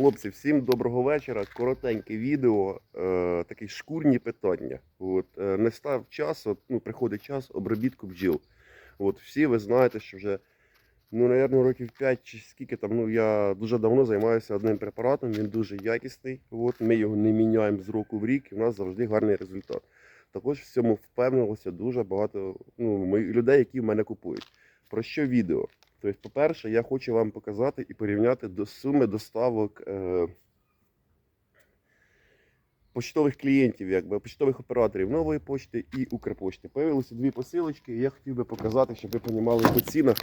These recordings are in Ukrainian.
Хлопці, всім доброго вечора. Коротеньке відео, е, такі шкурні питання. От, е, не став час, от, ну, приходить час обробітку бджіл. От, всі ви знаєте, що вже, ну, напевно, років 5 чи скільки там, ну, я дуже давно займаюся одним препаратом, він дуже якісний. От, ми його не міняємо з року в рік, і в нас завжди гарний результат. Також в цьому впевнилося дуже багато ну, людей, які в мене купують. Про що відео? Тобто, по-перше, я хочу вам показати і порівняти до суми доставок е, почтових клієнтів, якби почтових операторів нової почти і Укрпошти. Появилися дві посилочки, і я хотів би показати, щоб ви розуміли по цінах.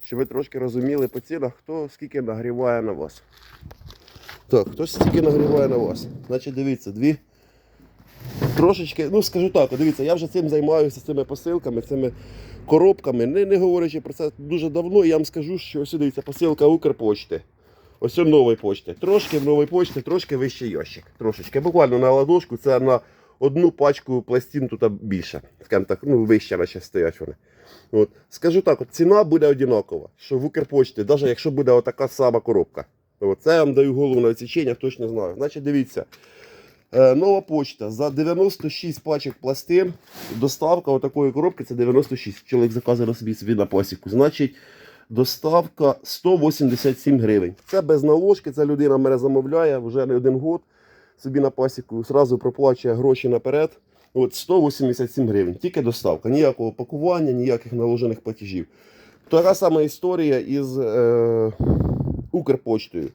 Щоб ви трошки розуміли по цінах, хто скільки нагріває на вас. Так, хто скільки нагріває на вас. Значить, дивіться, дві трошечки, ну скажу так, дивіться, я вже цим займаюся цими посилками, цими коробками, не, не говорячи про це дуже давно, я вам скажу, що ось дивіться, посилка Укрпочти. Ось нової почти. Трошки в новій почті, трошки вищий ящик. Трошечки. Буквально на ладошку, це на одну пачку пластин тут більше. Скажімо так, ну вище наче стоять вони. От. Скажу так, от ціна буде одинакова, що в Укрпочті, навіть якщо буде отака сама коробка. Це я вам даю голову на відсічення, точно знаю. Значить, дивіться. Е, Нова почта за 96 пачок пластин. Доставка отакої коробки це 96. Чоловік заказує собі собі на пасіку. Значить, доставка 187 гривень. Це без наложки, це людина мене замовляє вже не один год. Собі на пасіку зразу проплачує гроші наперед. От 187 гривень. Тільки доставка. Ніякого пакування, ніяких наложених платежів. Така сама історія із е, Укрпочтою.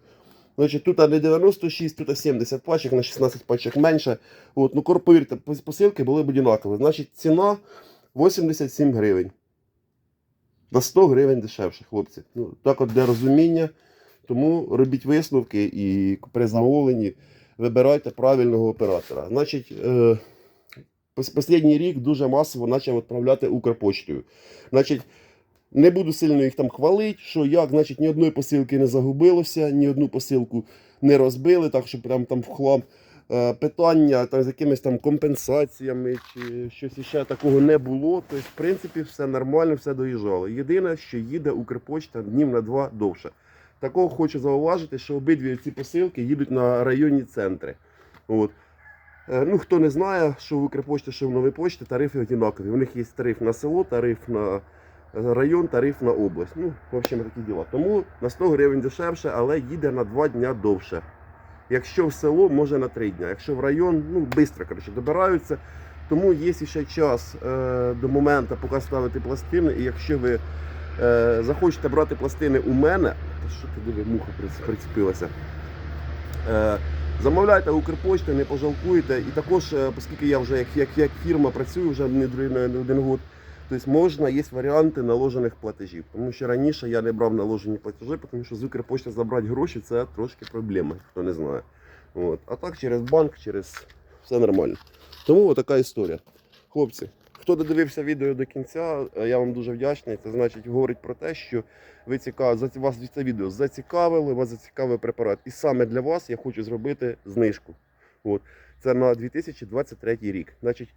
Значить, тут не 96, тут 70 пачок, на 16 пачок менше. От, ну, кор- повірте, посилки були б однакові. Значить, ціна 87 гривень. На 100 гривень дешевше, хлопці. Ну, так от для розуміння. Тому робіть висновки і при замовленні вибирайте правильного оператора. Значить, е, останній рік дуже масово почав відправляти Укрпочтою. Значить, не буду сильно їх там хвалити, що як, значить, ні одної посилки не загубилося, ні одну посилку не розбили, так що прям там в хлам. Е, Питання там, з якимись там компенсаціями чи щось іще такого не було. Тобто, в принципі, все нормально, все доїжджало. Єдине, що їде Укрпочта днів на два довше. Такого хочу зауважити, що обидві ці посилки їдуть на районні центри. От. Е, Ну, хто не знає, що в Укрпочті, що в Новій Почті, тарифи однакові. У них є тариф на село, тариф на район, тариф на область. Ну, в общем, такі діла. Тому на 100 гривень дешевше, але їде на 2 дня довше. Якщо в село, може на 3 дня. Якщо в район, ну, швидко, коротше, добираються. Тому є ще час е, до моменту, поки ставити пластини. І якщо ви е, захочете брати пластини у мене, та що ти диви, муха приц- прицепилася. Е, Замовляйте Укрпочту, не пожалкуєте. І також, е, оскільки я вже як, як, як фірма працюю вже не один год, тобто можна, є варіанти наложених платежів. Тому що раніше я не брав наложені платежі, тому що з Укрпочти забрати гроші це трошки проблема, хто не знає. От. А так через банк, через все нормально. Тому така історія. Хлопці, хто додивився відео до кінця, е, я вам дуже вдячний. Це значить говорить про те, що ви цікав... вас це відео зацікавили, вас зацікавив препарат. І саме для вас я хочу зробити знижку. От. Це на 2023 рік. Значить,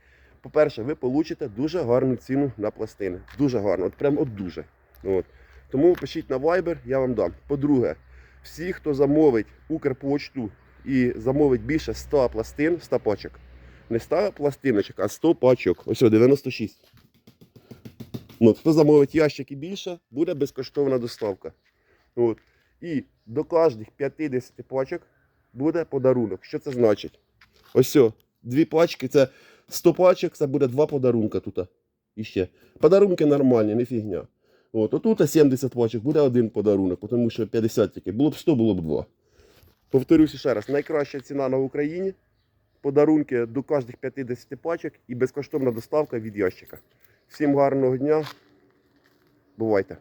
по-перше, ви получите дуже гарну ціну на пластини. Дуже гарно, от прям от дуже. От. Тому пишіть на Viber, я вам дам. По-друге, всі, хто замовить Укрпочту і замовить більше 100 пластин, 100 пачок. Не 100 пластиночок, а 100 пачок. Ось 96. Ну, хто замовить ящик і більше, буде безкоштовна доставка. От. І до кожних 50 пачок буде подарунок. Що це значить? Ось дві пачки, це 100 пачок, це буде два подарунка тут. І ще. Подарунки нормальні, не фігня. От, отут 70 пачок, буде один подарунок, тому що 50 тільки. Було б 100, було б 2. Повторюся ще раз, найкраща ціна на Україні. Подарунки до кожних 50 пачок і безкоштовна доставка від ящика. Всім гарного дня. Бувайте!